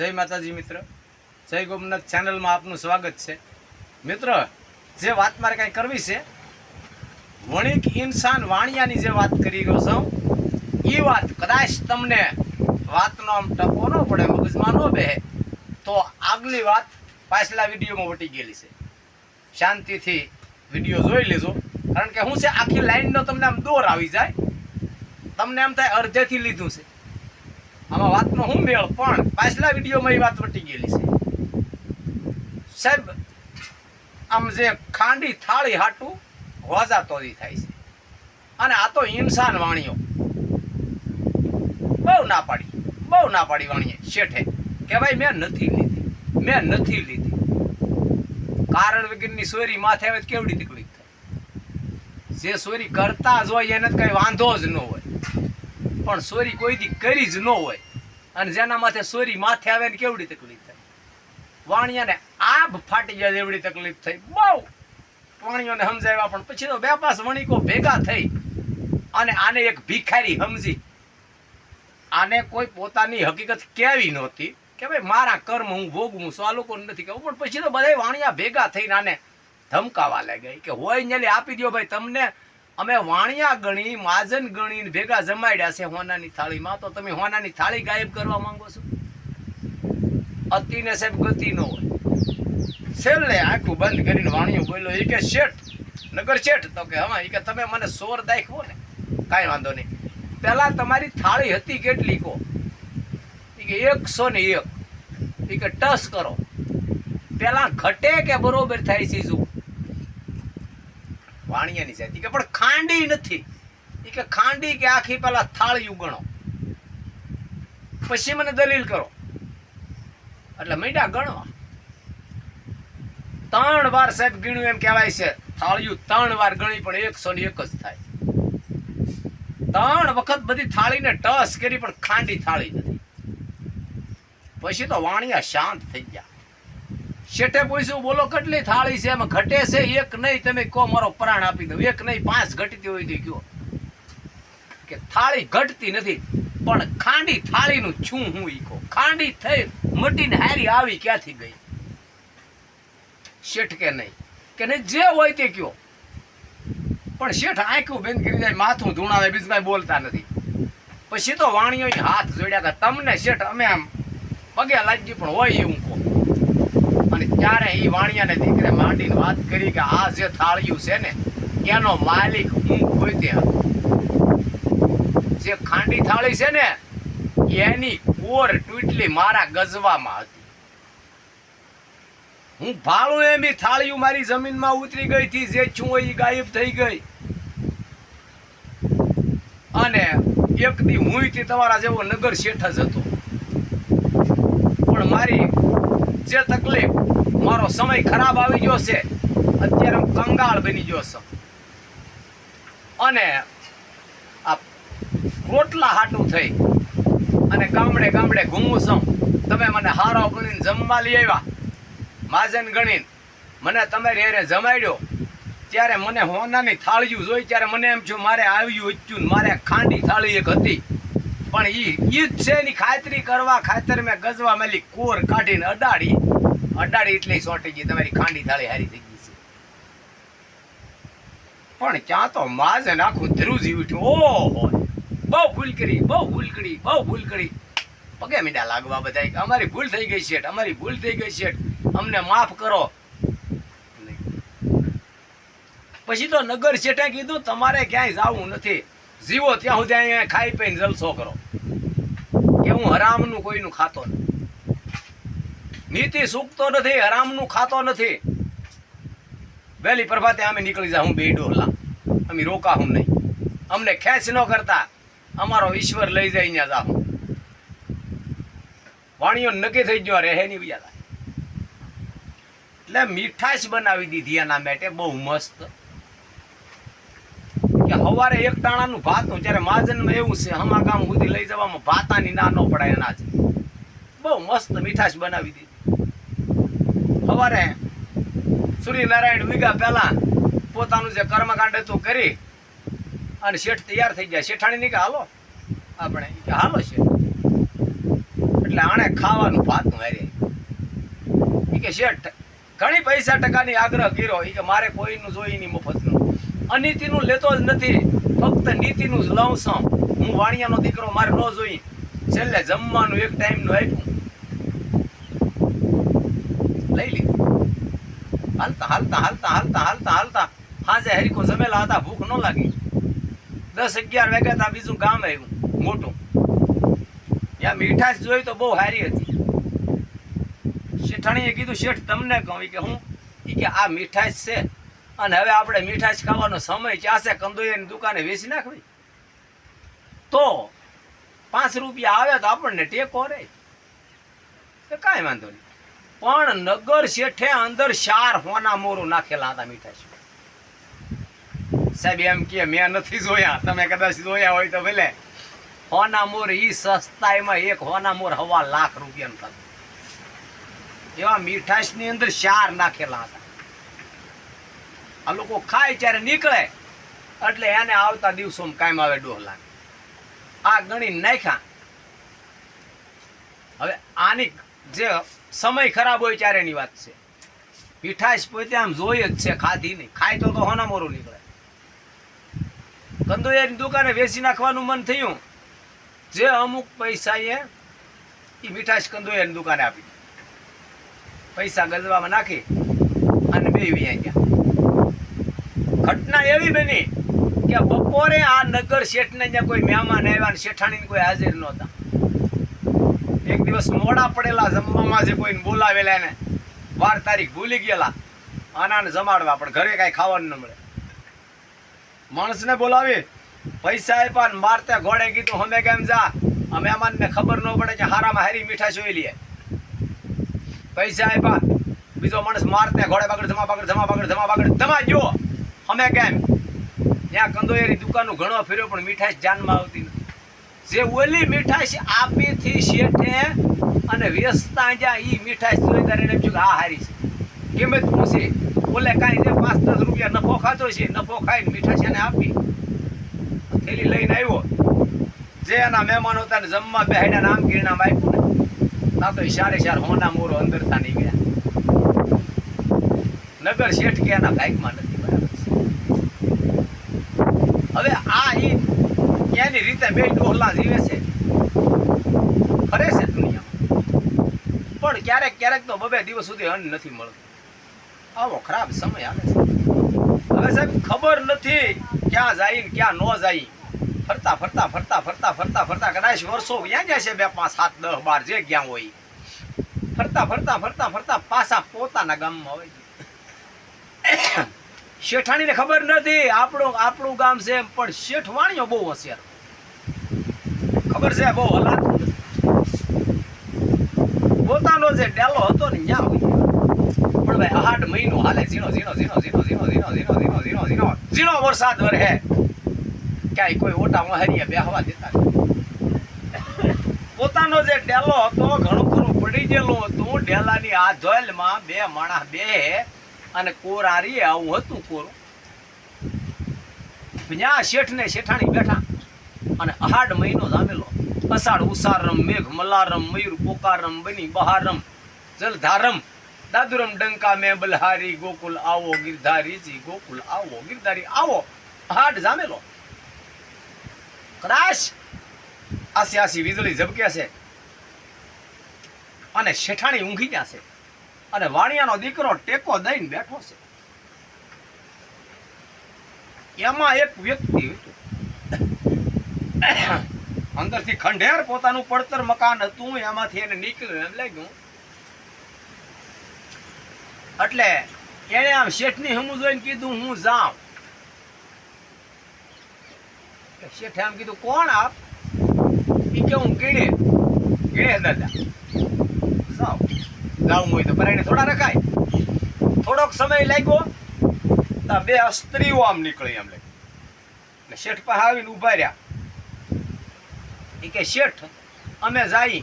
જય માતાજી મિત્ર. જય ગોમનાથ ચેનલમાં આપનું સ્વાગત છે. મિત્ર, જે વાત મારે કાંઈ કરવી છે, વણિક ઇન્સાન વાણિયાની જે વાત કરી રહ્યો છું એ વાત કદાચ તમને વાતનો આમ ટકો ન પડે, મગજમાં ન બેહે, તો આગલી વાત પાછલા વિડીયોમાં વટી ગયેલી છે. શાંતિથી વીડિયો જોઈ લેજો. કારણ કે હું છે, આખી લાઈનનો તમને આમ દોર આવી જાય. તમને એમ થાય અડધેથી લીધું છે. આમાં વાતનો હું મેળ? પણ પાછલા વિડીયોમાં એ વાત વટી ગયેલી છે. સાહેબ, આમ જે ખાંડી થાળી હાટું હોજા તોડી થાય છે. અને આ તો ઇન્સાન વાણીઓ. બહુ ના પાડી, બહુ ના પાડી વાણીએ. શેઠે કે ભાઈ મેં નથી લીધી, મેં નથી લીધી. કારણ વગરની સોરી માથે આવે કેવડી થાય? જે સોરી કરતા જ હોય એને કઈ વાંધો જ ન હોય. પણ સોરી કોઈ દી કરી જ ન હોય. અને જેના માથે સોરી માથે આવે ને કેવડી તકલીફ થાય? વાણિયાને આભ ફાટી જાય એવડી તકલીફ થઈ બહુ! વાણિયોને સમજાવ્યા પણ પછી તો બે પાસ વણિકો ભેગા થઈ. અને આને એક ભિખારી સમજી. આને કોઈ પોતાની હકીકત કેવી નહોતી કે ભાઈ મારા કર્મ હું ભોગવું છું આ લોકોને નથી કહેવું. પણ પછી તો બધા વાણિયા ભેગા થઈને આને ધમકાવા લાગ્યા. કે હોય ને આપી દો ભાઈ તમને. અમે વાણિયા ગણી, માજન ગણી ભેગા જમાડ્યા છે હોનાની થાળીમાં. તો તમે હોનાની થાળી ગાયબ કરવા માંગો છો? અતિને સાહેબ ગતિ ન હોય. છેલ્લે આખું બંધ કરીને વાણિયો બોલ્યો એ કે શેઠ નગર શેઠ, તો કે હા એ કે તમે મને સોર દાખવો ને. કાંઈ વાંધો નહીં. પહેલા તમારી થાળી હતી કેટલી કો? એ કે એકસો ને એક. એ કે ટસ કરો. પહેલાં ઘટે કે બરોબર થાય છે વાણિયાની જાતિ. કે પણ ખાંડી નથી. એ કે ખાંડી કે આખી પેલા થાળિયું ગણો. પછી મને દલીલ કરો. એટલે મીંડા ગણવા ત્રણ વાર સાહેબ ગીણ્યું એમ કહેવાય છે, થાળિયું ત્રણ વાર ગણી પણ એકસો ને એક જ થાય. ત્રણ વખત બધી થાળીને ટસ કરી પણ ખાંડી થાળી નથી. પછી તો વાણિયા શાંત થઈ ગયા. શેઠે પૂછ્યું, બોલો, કેટલી થાળી છે? એમાં ઘટે છે એક નહીં, તમે કહો, મારો પ્રાણ આપી દઉં. એક નહીં, પાંચ ઘટતી હોય તે કયો કે થાળી ઘટતી નથી, પણ ખાંડી થાળીનું છું હું ઈ કહો. ખાંડી થઈ, મટીને હારી આવી, ક્યાંથી ગઈ? શેઠ કે નહીં. કે નહીં, જે હોય તે કયો પણ શેઠ આંખું બંધ કરી જાય, માથું ધૂણાવે બીજમાં બોલતા નથી. પછી તો વાણીઓ હાથ જોડ્યા કે તમને શેઠ અમે આમ પગે લાગી પણ હોય એવું અને ત્યારે એ વાણિયાને દીકરે માંડીને વાત કરી કે આ જે થાળિયું છે ને એનો માલિક હું પોતે હતો જે ખાંડી થાળી છે ને, એની કોર ટૂટલી મારા ગજવામાં હતી. હું ભાળું એમ થાળીયું મારી જમીનમાં ઉતરી ગઈ હતી, જે છું એ ગાયબ થઈ ગઈ. અને એક દી હું તમારા જેવો નગર શેઠ જ હતો. પણ મારી જે તકલીફ, મારો સમય ખરાબ આવી ગયો છે, અત્યારે હું કંગાળ બની ગયો છું. અને આ રોટલા હાટું થઈ અને ગામડે ગામડે ઘૂમું છું. તમે મને હારો ગણીને જમવા લઈ આવ્યા. માજન ગણીને મને તમારી હારે જમાડ્યો. ત્યારે મને હોનાની થાળીયું જોઈ, ત્યારે મને એમ છું મારે આવ્યું ઉચ્ચું મારે ખાંડી થાળી એક હતી. પણ ઈ ઈ છે એની ખાતરી કરવા ખાતર મેં ગજવા મેલી કોર કાઢીને અડાડી. અડાડી એટલે સોટી ગઈ, તમારી ખાંડી થાળી હારી થઈ ગઈ છે. પણ ક્યાં તો માજે નાખું ધ્રુજી ઉઠ્યું. ઓહો બહુ ભૂલ કરી, બહુ ભૂલ કરી, બહુ ભૂલ કરી. પગે મીંડા લાગવા બધા અમારી ભૂલ થઈ ગઈ છે અમારી ભૂલ થઈ ગઈ છે અમને માફ કરો. પછી તો નગર શેઠે કીધું, તમારે ક્યાંય જવું નથી. જીવો ત્યાં સુધી અહીંયા ખાઈ પીને જલસો કરો. કે હું હરામનું કોઈનું ખાતો નથી. નીતિ સૂકતો નથી, હરામનું ખાતો નથી. વહેલી પ્રભાતે અમે નીકળી જા બે ડોલા અમે રોકા હું નહીં. અમને ખેંચ ન કરતા. અમારો ઈશ્વર લઈ જાય ત્યાં જા હું. વાણીઓ નક્કી થઈ ગયો, રહે ની બીજા એટલે મીઠાશ બનાવી દીધી એના માટે બહુ મસ્ત. કે હવારે એક ટાણાનું ભાતનું જ્યારે માજનમાં એવું છે હમા ગામ સુધી લઈ જવામાં ભાતાની ના ન પડાય અનાજ. બહુ મસ્ત મીઠાશ બનાવી દીધી. સવારે સૂર્યનારાયણ વીગા પહેલા પોતાનું જે કર્મકાંડ હતું કરી અને શેઠ તૈયાર થઈ ગયા. શેઠાણી ની કે, હાલો, આપણે હાલો શેઠ. એટલે આણે ખાવાનું ભાતનું હારે એ કે, શેઠ, ઘણી પૈસા ટકાની આગ્રહ કર્યો. ઈ કે, મારે કોઈનું જોઈ નહીં મફતનું. અનીતિનું લેતો જ નથી. ફક્ત નીતિનું જ લઉં છું. હું વાણિયાનો દીકરો મારે ન જોઈ. છેલ્લે જમવાનું એક ટાઈમનું આપ્યું. લઈ લીધું હાલતા હાલતા હાલતા હાલતા હાલતા હાલતા. હાજે હરીકો જમેલા હતા, ભૂખ ન લાગી. દસ અગિયાર વાગ્યા તા બીજું ગામ આવ્યું, મોટું. ત્યાં મીઠાશ જોઈ તો બહુ સારી હતી. શેઠાણીએ કીધું, શેઠ, તમને કહું કે હું કે આ મીઠાશ છે અને હવે આપણે મીઠાશ ખાવાનો સમય ચાસે કંદોયાની દુકાને વેચી નાખવી. તો પાંચ રૂપિયા આવે તો આપણને ટેકો રહે. તો કાંઈ વાંધો નહીં. પણ નગર શેઠે અંદર ચાર હોના મોરું નાખેલા હતા મીઠાશ. સાહેબ, એમ કે મેં નથી જોયા. તમે કદાચ જોયા હોય તો ભલે. હોના મોર ઈ સસ્તાઈમાં એક હોના મોર હવા લાખ રૂપિયાનું થતું. એવા મીઠાશની અંદર ચાર નાખેલા હતા. આ લોકો ખાય ત્યારે નીકળે. એટલે એને આવતા દિવસોમાં કાયમ આવે ડોહલા. આ ગણી નાખ્યા. હવે આની જે સમય ખરાબ હોય ત્યારે એની વાત છે. મીઠાશ પોતે આમ જોઈ જ છે, ખાધી નહીં. ખાય તો તો હોના મોરું નીકળે. કંદોયાની દુકાને વેચી નાખવાનું મન થયું. જે અમુક પૈસા એ મીઠાશ કંદોયાની દુકાને આપી પૈસા ગજવામાં નાખી અને બે વ્યાઈ ગયા. ઘટના એવી બની કે બપોરે આ નગર શેઠને ત્યાં કોઈ મહેમાન આવ્યા ને શેઠાણીને કોઈ હાજર નહોતા. એક દિવસ મોડા પડેલા જમવામાં જે કોઈને બોલાવેલા ને વાર તારીખ ભૂલી ગયેલા. આનાને જમાડવા પણ ઘરે કાંઈ ખાવાનું ન મળે. માણસને બોલાવી, પૈસા આપ્યા ને મારતે ઘોડે કીધું હમે કેમ જા? આ મહેમાનને ખબર ન પડે કે હારામાં હારી મીઠા જોઈ લઈએ પૈસા આપ્યા. બીજો માણસ મારતે ઘોડે બાગડ, ધમા બાગડ ધમા બાગડ ધમા બાગડ, ધમા ગયો. હમે કેમ ત્યાં કંદોયેરી દુકાનો ઘણો ફેર્યો, પણ મીઠાશ જાનમાં આવતી નથી. જે ઓલી મીઠાશ આપીથી શેઠે અને વેચતા જ્યાં એ મીઠાશ જોઈ ત્યારે એમ કે આ હારી છે. કિંમત પૂછે ઓલે કાંઈ જે પાંચ દસ રૂપિયા નફો ખાતો છે, નફો ખાઈને મીઠાશ એને આપી. થેલી લઈને આવ્યો. જે એના મહેમાનો હતા જમવા બેહાડ્યા નામ કિરણામ આપ્યું ને ના તો સારે ચાર હોના મોરો અંદર થા ગયા નગર શેઠ કે એના ભાગમાં નથી. છે હવે આ ઈ એની રીતે બે ડોહલા જીવે છે. ફરે છે દુનિયામાં. પણ ક્યારેક ક્યારેક તો બબે દિવસ સુધી અન્ન નથી મળતું. આવો ખરાબ સમય આવે છે. હવે સાહેબ, ખબર નથી ક્યાં જાય ને ક્યાં ન જાય. ફરતા ફરતા ફરતા ફરતા ફરતા ફરતા કદાચ વર્ષો ક્યાં જાય છે બે, પાંચ, સાત દસ બાર, જે ગયા હોય. ફરતા ફરતા ફરતા ફરતા પાછા પોતાના ગામમાં હોય. શેઠાણીને ખબર નથી. આપણું આપણું ગામ છે પણ શેઠવાણીઓ બહુ હોશિયાર. ખબર છે? બહુ હલાત પોતાનો જે ડેલો હતો ને ત્યાં હોય પણ ભાઈ આઠ મહિનો હાલે ઝીણો ઝીણો ઝીણો ઝીણો ઝીણો ઝીણો ઝીણો ઝીણો ઝીણો ઝીણો. ઝીણો વરસાદ વરહે. ક્યાંય કોઈ ઓટા મહરિયા બેહવા દેતા. પોતાનો જે ડેલો હતો, ઘણું ખરું પડી ગયેલું હતું. ડેલાની આ જોઈલમાં બે માણસ બે અને કોર આરીએ આવું હતું કોરું. ત્યાં શેઠ ને શેઠાણી બેઠા અને અહાડ મહિનો જામેલો. અષાઢ ઉષારમ, મેઘ મલારમ મયુર પોકારમ, બની બહારમ, જલધારમ. દાદુરમ ડંકા મેં બલહારી, ગોકુલ આવો ગિરધારીજી, ગોકુલ આવો ગિરધારી, આવો. અહાડ જામેલો. કદાચ આસી આસી વીજળી ઝબકે છે. અને શેઠાણી ઊંઘી જશે અને વાણિયાનો દીકરો ટેકો દઈને બેઠો છે. એમાં એક વ્યક્તિ હતું અંદરથી ખંડેર પોતાનું પડતર મકાન હતું, એમાંથી એને નીકળ્યું, એમ લાગ્યું. એટલે એને આમ શેઠની હમું જોઈને કીધું, હું જાઉં. શેઠે આમ કીધું, કોણ આપ? એ કે, હું કીડે કીડે દાદા. જાવું હોય તો પરાઈને થોડા રખાય. થોડોક સમય લાગ્યો, તો બે સ્ત્રીઓ આમ નીકળી એમ લે શેઠ પાસે આવીને ઊભા રહ્યા. એ કે, શેઠ, અમે જાય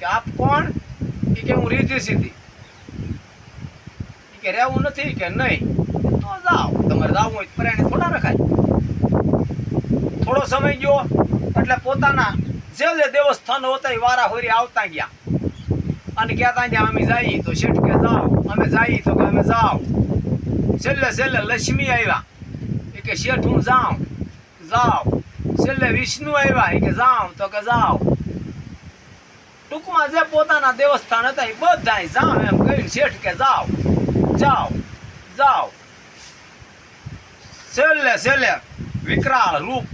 કે, આપ કોણ? એ કે, હું રીધી સીધી. કે, રહેવું નથી. કે, નહીં. તો જાઓ. તમારે જાવું હોય પરાઈને થોડા રખાય. થોડો સમય ગયો, એટલે પોતાના જે જે દેવસ્થાનો હતા એ વારા હોરી આવતા ગયા. અને કહેતા કે અમે જઈએ, તો શેઠ કે જાઓ, અમે જઈએ, તો કે અમે જાઓ. છેલ્લે છેલ્લે લક્ષ્મી આવ્યા. એ કે શેઠ, હું જાઉં. જાઓ. છેલ્લે વિષ્ણુ આવ્યા, એ કે જાઉં, તો કે જાઓ. ટૂંકમાં જે પોતાના દેવસ્થાન હતા એ બધાય જાઓ એમ કહીને શેઠ કે જાઓ. જાઓ. જાઓ. છેલ્લે છેલ્લે વિકરાળ રૂપ.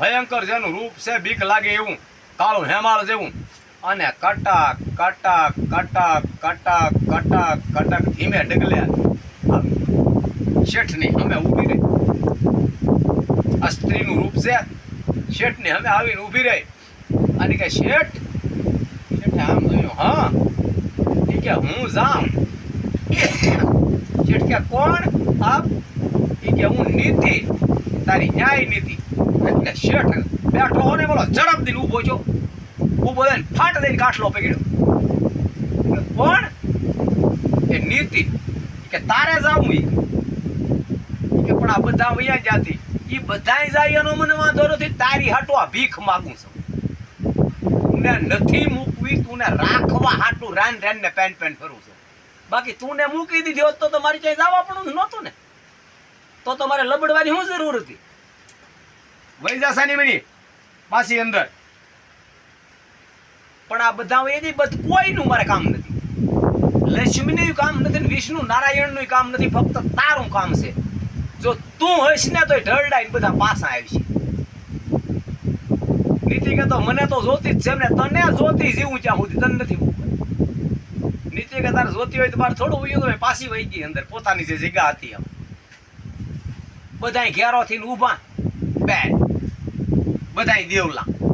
ભયંકર જેનું રૂપ છે, બીક લાગે એવું. કાળું હેમાળ જેવું. અને કટક કટક કટક કટક કટક કટક ધીમે ડગલે શેઠની અમે ઊભી રહી. આ સ્ત્રીનું રૂપ છે. શેઠની અમે આવીને ઊભી રહી. અને કે શેઠ, શેઠે આમ જોયું, હા. એ કે, હું જાઉં શેઠ કે, કોણ? આપ? એ કે, હું નીતિ. તારી ન્યાય નીતિ. એટલે શેઠ બેઠો ને બોલો ઝડપ દિન ઊભો છો. ઊભો થઈને ફાટ દઈને કાઠલો પકડ્યો. કોણ? એ નીતિ. કે તારે જાવું કે પણ આ બધા વયા જાતી એ બધા જાય એનો મને વાંધો નથી, તારી હાટો ભીખ માગું છું. તુને નથી મૂકવી, તુને રાખવા હાટું રાન રાન ને પેન પેન ફરું છું. બાકી તુને મૂકી દીધી હોત તો તો મારી ક્યાંય જવા પણ નહોતું ને. તો તો મારે લબડવાની શું જરૂર હતી? વૈજાસાની મની, પાછી અંદર. પણ આ બધા એની બધ કોઈનું મારે કામ નથી. લક્ષ્મીનું કામ નથી વિષ્ણુ નારાયણનું કામ નથી, ફક્ત તારું કામ છે. જો તું હશ ને તો ઢળડાઈને બધા પાછા આવશે. નીતિ કે તો મને તો જોતી જ છે ને તને જોતી જીવું ત્યાં સુધી, તને નથી નીતિ કે તારે જોતી હોય તો મારે થોડું ઉયું હોય, પાછી વહી ગઈ અંદર, પોતાની જે જગ્યા હતી એમ. બધાય ઘેરો થઈને ઊભા. બે. બધાય દેવલા.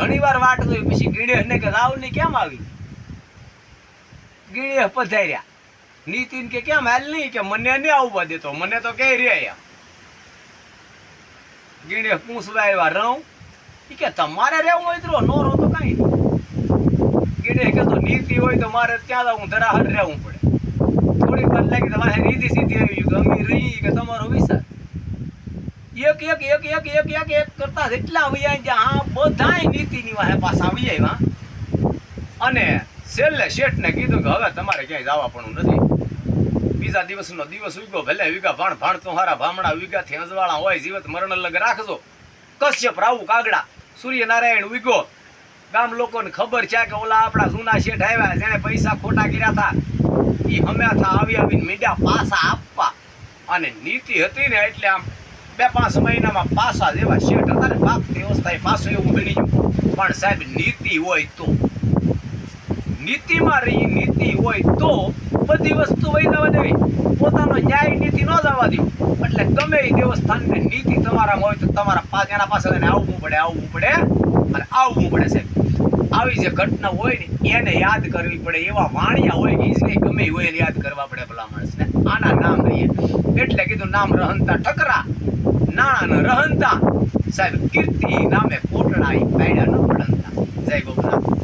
ઘણી વાર વાટ જોઈ પછી ગીડે ને કે રાહુલ ને કેમ આવી? ગીડે પધાર્યા. નીતિન કે કેમ? હાલ નહીં કે મને નહીં આવવા દેતો મને તો કે રે એમ ગીડે પૂછવા આવ્યા રહું ઈ કે તમારે રહેવું હોય તો નો રહો તો કાંઈ ગીડે કે તો નીતિ હોય તો મારે ત્યાં હું ધરાહર રહેવું પડે. થોડીક વાર લાગી તમારે રીધી સીધી આવી ગયું ગમી રહી કે તમારો વિચાર. એક એક એક એક એક એક એક કરતા જેટલા વૈયા ગયા હા બધાય નીતિની વાહે પાછા આવી આવ્યા અને છેલ્લે શેઠને કીધું કે હવે તમારે ક્યાંય જવા પણ નથી. બીજા દિવસનો દિવસ ઉગ્યો, ભલે વિગા ભાણ ભાણ તો હારા ભામણા વિગા થી અજવાળા હોય, જીવત મરણ અલગ રાખજો. કશ્યપ રાવું કાગડા, સૂર્યનારાયણ ઉગ્યો. ગામ લોકોને ખબર છે કે ઓલા આપણા જૂના શેઠ આવ્યા જેને પૈસા ખોટા કર્યા હતા. એ હમેથા આવી આવીને મીડિયા પાસા આપવા. અને નીતિ હતી ને એટલે આમ બે પાંચ મહિનામાં પાસા જેવા શેઠ હતા ને, બાપ વ્યવસ્થા પાછું એવું બની ગયું. પણ સાહેબ, નીતિ હોય તો. નીતિમાં રહી નીતિ હોય તો બધી વસ્તુ વહી દેવી. પોતાનો ન્યાય નીતિ ન જવા દેવું. એટલે ગમે એ દેવસ્થાનને નીતિ તમારામાં હોય તો તમારા પાસે એના પાસે આવવું પડે આવવું પડે. અને આવવું પડે સાહેબ. આવી જે ઘટના હોય ને, એને યાદ કરવી પડે. એવા વાણિયા હોય કે ઈજને ગમે હોય એને યાદ કરવા પડે ભલા માણસને. આના નામ રહીએ એટલે કીધું નામ રહંતા ઠકરા. નાણા ન રહંતા. સાહેબ કીર્તિ નામે કોટડા પાડ્યા ન પડંતા. જય ગોપનાથ.